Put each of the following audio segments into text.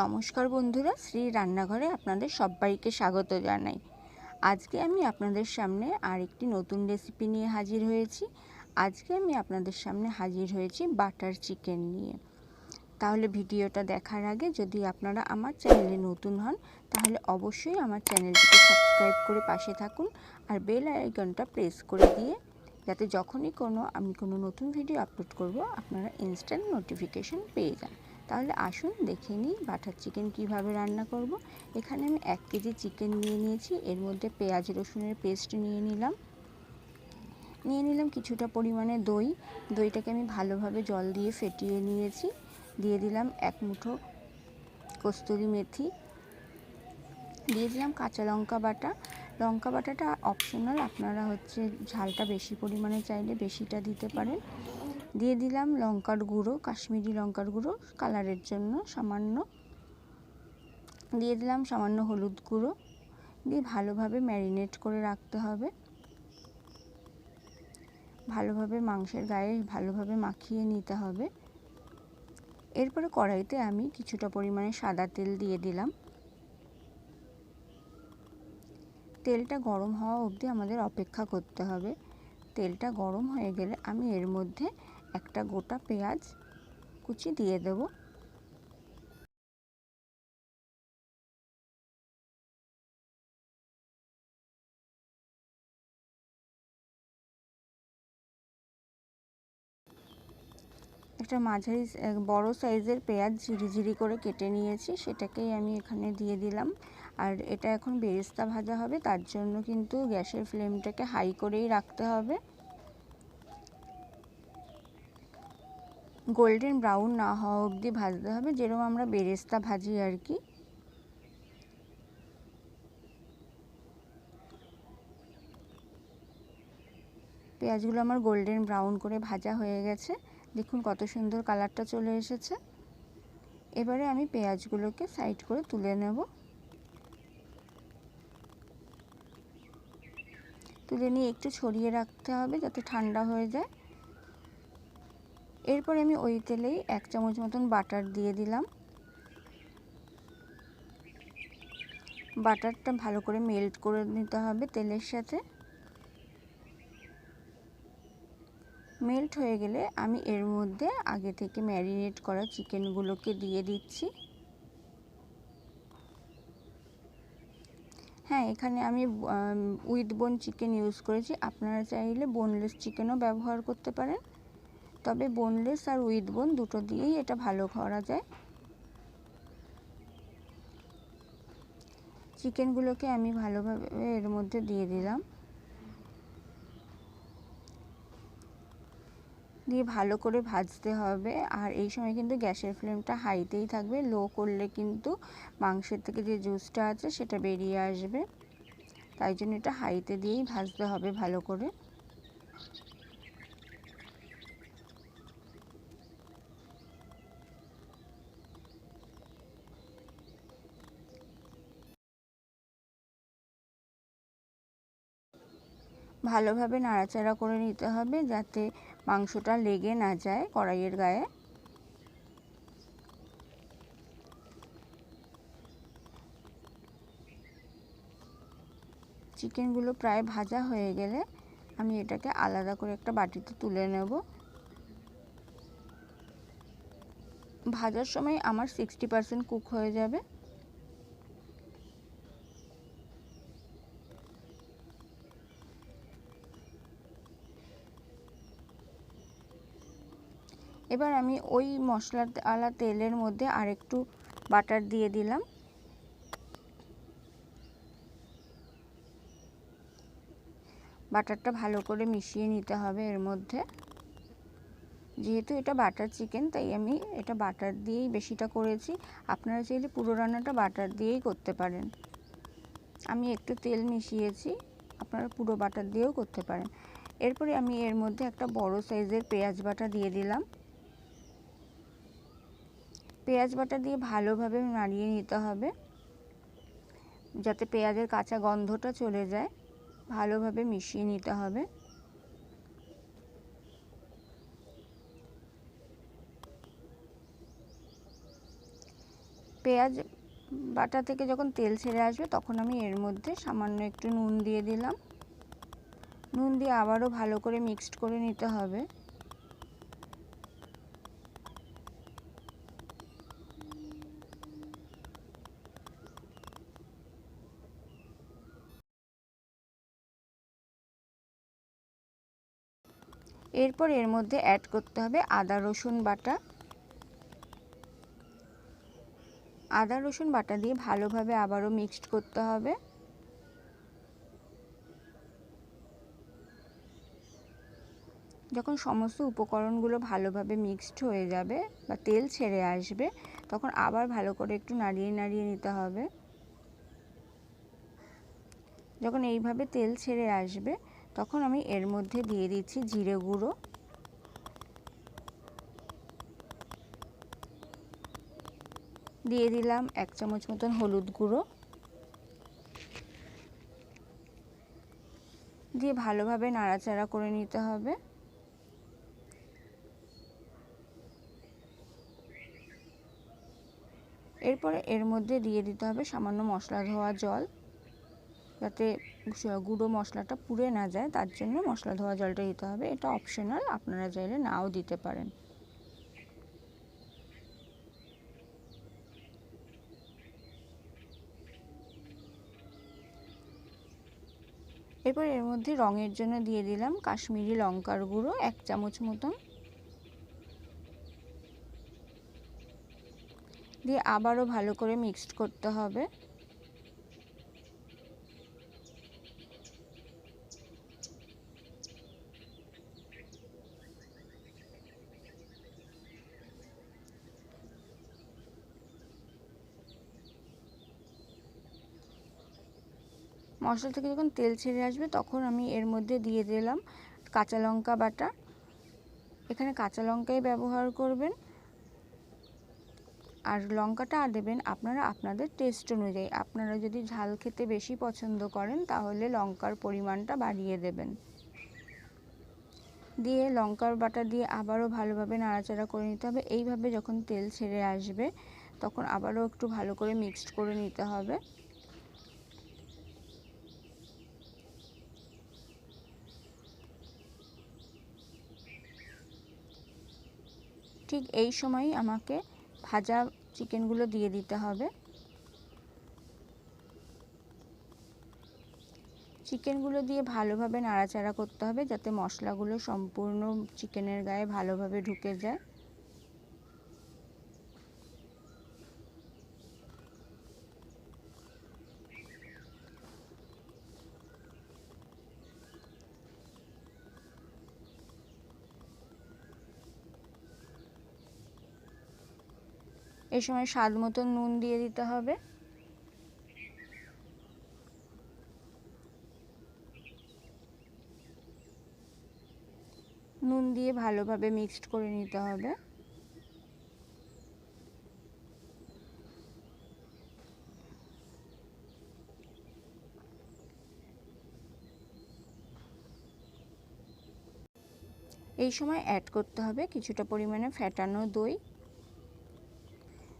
নমস্কার বন্ধুরা, শ্রী রান্নাঘরে আপনাদের সবাইকে স্বাগত জানাই। আজকে আমি আপনাদের সামনে আরেকটি নতুন রেসিপি নিয়ে হাজির হয়েছি। আজকে আমি আপনাদের সামনে হাজির হয়েছি বাটার চিকেন নিয়ে। তাহলে ভিডিওটা দেখার আগে যদি আপনারা আমার চ্যানেলে নতুন হন, তাহলে অবশ্যই আমার চ্যানেলটিকে সাবস্ক্রাইব করে পাশে থাকুন আর বেল আইকনটা প্রেস করে দিয়ে, যাতে যখনই কোনো, আমি কোনো নতুন ভিডিও আপলোড করব, আপনারা ইনস্ট্যান্ট নোটিফিকেশন পেয়ে যান। তাহলে আসুন দেখে নিই বাটার চিকেন কীভাবে রান্না করব। এখানে আমি এক কেজি চিকেন নিয়ে নিয়েছি, এর মধ্যে পেঁয়াজ রসুনের পেস্ট নিয়ে নিলাম। নিয়ে নিলাম কিছুটা পরিমাণে দই। দইটাকে আমি ভালোভাবে জল দিয়ে ফেটিয়ে নিয়েছি। দিয়ে দিলাম এক মুঠো কস্তুরি মেথি। দিয়ে দিলাম কাঁচা লঙ্কা বাটা। লঙ্কা বাটাটা অপশনাল আপনারা হচ্ছে ঝালটা বেশি পরিমাণে চাইলে বেশিটা দিতে পারেন। দিয়ে দিলাম লঙ্কার গুঁড়ো, কাশ্মীরি লঙ্কার গুঁড়ো, কালারের জন্য সামান্য। দিয়ে দিলাম সামান্য হলুদ গুঁড়ো। দিয়ে ভালোভাবে ম্যারিনেট করে রাখতে হবে। ভালোভাবে মাংসের গায়ে ভালোভাবে মাখিয়ে নিতে হবে। এরপরে কড়াইতে আমি কিছুটা পরিমাণে সাদা তেল দিয়ে দিলাম। তেলটা গরম হওয়া অবধি আমাদের অপেক্ষা করতে হবে। তেলটা গরম হয়ে গেলে আমি এর মধ্যে একটা গোটা পেঁয়াজ কুচি দিয়ে দেব। একটা মাঝারি বড় সাইজের পেঁয়াজ ঝিরিঝিরি করে কেটে নিয়েছি, সেটাকেই আমি এখানে দিয়ে দিলাম। আর এটা এখন বেরেস্তা ভাজা হবে, তার জন্য কিন্তু গ্যাসের ফ্লেমটাকে হাই করেই রাখতে হবে। গোল্ডেন ব্রাউন না হওয়া অবধি ভাজতে হবে, যেরকম আমরা বেরেস্তা ভাজি আর কি। পেঁয়াজগুলো আমার গোল্ডেন ব্রাউন করে ভাজা হয়ে গেছে। দেখুন কত সুন্দর কালারটা চলে এসেছে। এবারে আমি পেঁয়াজগুলোকে সাইড করে তুলে নেব। তুলে নিয়ে একটু ছড়িয়ে রাখতে হবে যাতে ঠান্ডা হয়ে যায়। এরপর আমি ওই তেলেই এক চামচ মতন বাটার দিয়ে দিলাম। বাটারটা ভালো করে মেল্ট করে নিতে হবে তেলের সাথে। মেল্ট হয়ে গেলে আমি এর মধ্যে আগে থেকে ম্যারিনেট করা চিকেনগুলোকে দিয়ে দিচ্ছি। হ্যাঁ এখানে আমি উইথ বোন চিকেন ইউজ করেছি। আপনারা চাইলে বোনলেস চিকেনও ব্যবহার করতে পারেন। তবে বোনলেস আর উইথ বোন দুটো দিয়েই এটা ভালো করা যায়। চিকেনগুলোকে আমি ভালোভাবে এর মধ্যে দিয়ে দিলাম। দিয়ে ভালো করে ভাজতে হবে। আর এই সময় কিন্তু গ্যাসের ফ্লেমটা হাইতেই থাকবে। লো করলে কিন্তু মাংসের থেকে যে জুসটা আছে সেটা বেরিয়ে আসবে। তাই জন্য এটা হাইতে দিয়েই ভাজতে হবে ভালো করে। ভালোভাবে নাড়াচাড়া করে নিতে হবে যাতে মাংসটা লেগে না যায় কড়াইয়ের গায়ে। চিকেনগুলো প্রায় ভাজা হয়ে গেলে আমি এটাকে আলাদা করে একটা বাটিতে তুলে নেব। ভাজার সময় আমার সিক্সটি পারসেন্ট কুক হয়ে যাবে। এবার আমি ওই মশলাওয়ালা তেলের মধ্যে আরেকটু বাটার দিয়ে দিলাম। বাটারটা ভালো করে মিশিয়ে নিতে হবে এর মধ্যে। যেহেতু এটা বাটার চিকেন, তাই আমি এটা বাটার দিয়েই বেশিটা করেছি। আপনারা চাইলে পুরো রান্নাটা বাটার দিয়েই করতে পারেন। আমি একটু তেল মিশিয়েছি, আপনারা পুরো বাটার দিয়েও করতে পারেন। এরপরে আমি এর মধ্যে একটা বড় সাইজের পেঁয়াজ বাটা দিয়ে দিলাম। পেঁয়াজ বাটা দিয়ে ভালোভাবে নাড়িয়ে নিতে হবে। যাতে পেঁয়াজের কাঁচা গন্ধটা চলে যায়, ভালোভাবে মিশিয়ে নিতে হবে। পেঁয়াজ বাটা থেকে যখন তেল ছেড়ে আসবে, তখন আমি এর মধ্যে সামান্য একটু নুন দিয়ে দিলাম। নুন দিয়ে আবারও ভালো করে মিক্সড করে নিতে হবে। এরপর এর মধ্যে অ্যাড করতে হবে আদা, রসুন বাটা। আদা, রসুন বাটা দিয়ে ভালোভাবে আবারও মিক্সড করতে হবে। যখন সমস্ত উপকরণগুলো ভালোভাবে মিক্সড হয়ে যাবে বা তেল ছেড়ে আসবে, তখন আবার ভালো করে একটু নাড়িয়ে নাড়িয়ে নিতে হবে। যখন এইভাবে তেল ছেড়ে আসবে তখন আমি এর মধ্যে দিয়ে দিচ্ছি জিরে গুঁড়ো। দিয়ে দিলাম এক চামচ মতন হলুদ গুঁড়ো। দিয়ে ভালোভাবে নাড়াচাড়া করে নিতে হবে। এরপরে এর মধ্যে দিয়ে দিতে হবে সামান্য মশলা ধোয়া জল। যাতে গুঁড়ো মশলাটা পুড়ে না যায়, তার জন্য মশলা ধোয়া জলটা দিতে হবে। এটা অপশনাল আপনারা চাইলে নাও দিতে পারেন। এরপর এর মধ্যে রঙের জন্য দিয়ে দিলাম কাশ্মীরি লঙ্কার গুঁড়ো, এক চামচ মতন। দিয়ে আবারও ভালো করে মিক্সড করতে হবে। মশলা থেকে যখন তেল ছেড়ে আসবে, তখন আমি এর মধ্যে দিয়ে দিলাম কাঁচা লঙ্কা বাটা। এখানে কাঁচা লঙ্কাই ব্যবহার করবেন। আর লঙ্কাটা দেবেন আপনারা আপনাদের টেস্ট অনুযায়ী। আপনারা যদি ঝাল খেতে বেশি পছন্দ করেন, তাহলে লঙ্কার পরিমাণটা বাড়িয়ে দেবেন। দিয়ে লঙ্কার বাটা দিয়ে আবারও ভালোভাবে নাড়াচাড়া করে নিতে হবে। এইভাবে যখন তেল ছেড়ে আসবে, তখন আবারও একটু ভালো করে মিক্সড করে নিতে হবে। ঠিক এই সময়ই আমাকে ভাজা চিকেনগুলো দিয়ে দিতে হবে। চিকেনগুলো দিয়ে ভালোভাবে নাড়াচাড়া করতে হবে যাতে মশলাগুলো সম্পূর্ণ চিকেনের গায়ে ভালোভাবে ঢুকে যায়। এই সময় স্বাদ মতন নুন দিয়ে দিতে হবে। নুন দিয়ে ভালোভাবে মিক্সড করে নিতে হবে। এই সময় অ্যাড করতে হবে কিছুটা পরিমাণে ফ্যাটানো দই।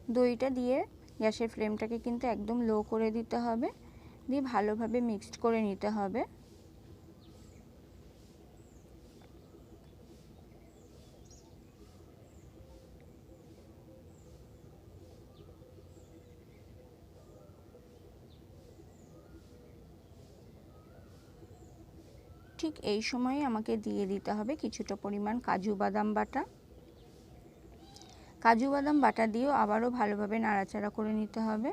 দইটা দিয়ে গ্যাসের ফ্লেমটাকে কিন্তু একদম লো করে দিতে হবে। দিয়ে ভালোভাবে মিক্সড করে নিতে হবে। ঠিক এই সময়ে আমাকে দিয়ে দিতে হবে কিছুটা পরিমাণ কাজু বাদাম বাটা। কাজু বাদাম বাটা দিয়েও আবারও ভালোভাবে নাড়াচাড়া করে নিতে হবে।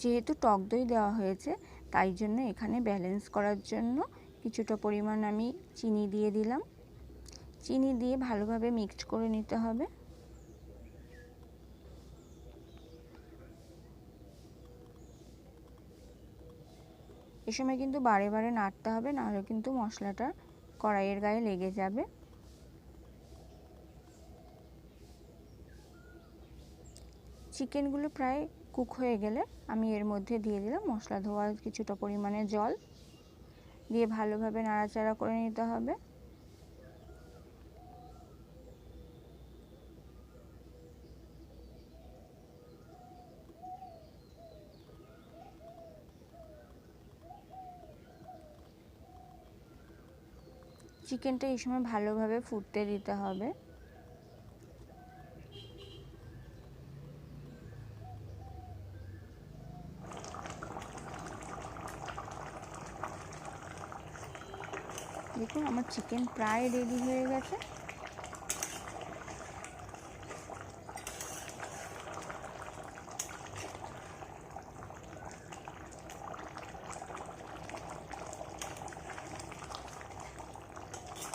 যেহেতু টক দই দেওয়া হয়েছে, তাই জন্য এখানে ব্যালেন্স করার জন্য কিছুটা পরিমাণ আমি চিনি দিয়ে দিলাম। চিনি দিয়ে ভালোভাবে মিক্সড করে নিতে হবে। এ সময় কিন্তু বারে বারে নাড়তে হবে, নাহলে কিন্তু মশলাটা কড়াইয়ের গায়ে লেগে যাবে। চিকেনগুলো প্রায় কুক হয়ে গেলে আমি এর মধ্যে দিয়ে দিলাম মশলা ধোয়ার কিছুটা পরিমাণে জল। দিয়ে ভালোভাবে নাড়াচাড়া করে নিতে হবে। চিকেনটা এই সময় ভালোভাবে ফুটতে দিতে হবে। দেখুন আমার চিকেন প্রায় রেডি হয়ে গেছে।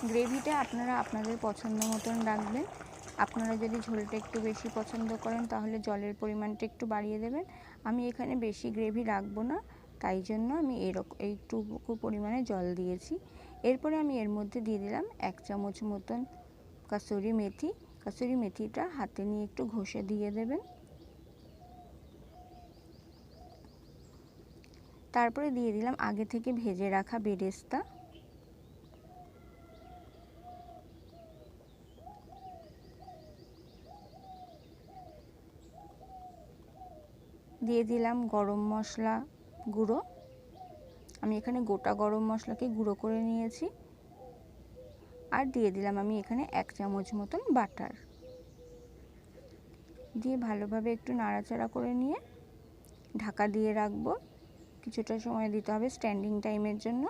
গ্রেভিটা আপনারা আপনাদের পছন্দ মতন রাখবেন। আপনারা যদি ঝোলটা একটু বেশি পছন্দ করেন, তাহলে জলের পরিমাণটা একটু বাড়িয়ে দেবেন। আমি এখানে বেশি গ্রেভি রাখব না, তাই জন্য আমি এরকম এইটুকু পরিমাণে জল দিয়েছি। এরপরে আমি এর মধ্যে দিয়ে দিলাম এক চামচ মতন কাসুরি মেথি। কাসুরি মেথিটা হাতে নিয়ে একটু ঘষে দিয়ে দেবেন। তারপরে দিয়ে দিলাম আগে থেকে ভেজে রাখা বেরেস্তা। দিয়ে দিলাম গরম মশলা গুঁড়ো। আমি এখানে গোটা গরম মশলাকে গুঁড়ো করে নিয়েছি। আর দিয়ে দিলাম আমি এখানে এক চামচ মতন বাটার। দিয়ে ভালোভাবে একটু নাড়াচাড়া করে নিয়ে ঢাকা দিয়ে রাখব। কিছুটা সময় দিতে হবে স্ট্যান্ডিং টাইমের জন্য।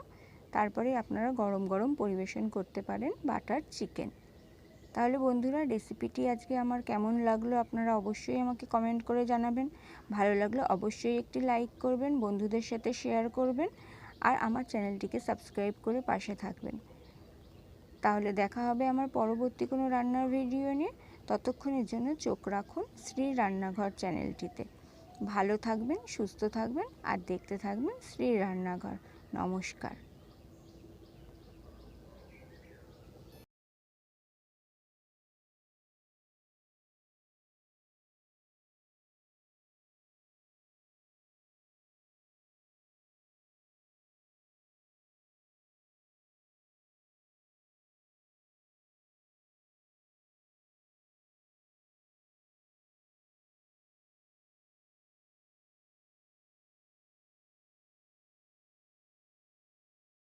তারপরে আপনারা গরম গরম পরিবেশন করতে পারেন বাটার চিকেন। তাহলে বন্ধুরা রেসিপিটি আজকে আমার কেমন লাগল আপনারা অবশ্যই আমাকে কমেন্ট করে জানাবেন। ভালো লাগলে অবশ্যই একটি লাইক করবেন, বন্ধুদের সাথে শেয়ার করবেন আর আমার চ্যানেলটিকে সাবস্ক্রাইব করে পাশে থাকবেন। তাহলে দেখা হবে আমার পরবর্তী কোনো রান্নার ভিডিও নিয়ে। ততক্ষণের জন্য চোখ রাখুন শ্রী রান্নাঘর চ্যানেলটিতে ভালো থাকবেন, সুস্থ থাকবেন আর দেখতে থাকবেন শ্রী রান্নাঘর। নমস্কার।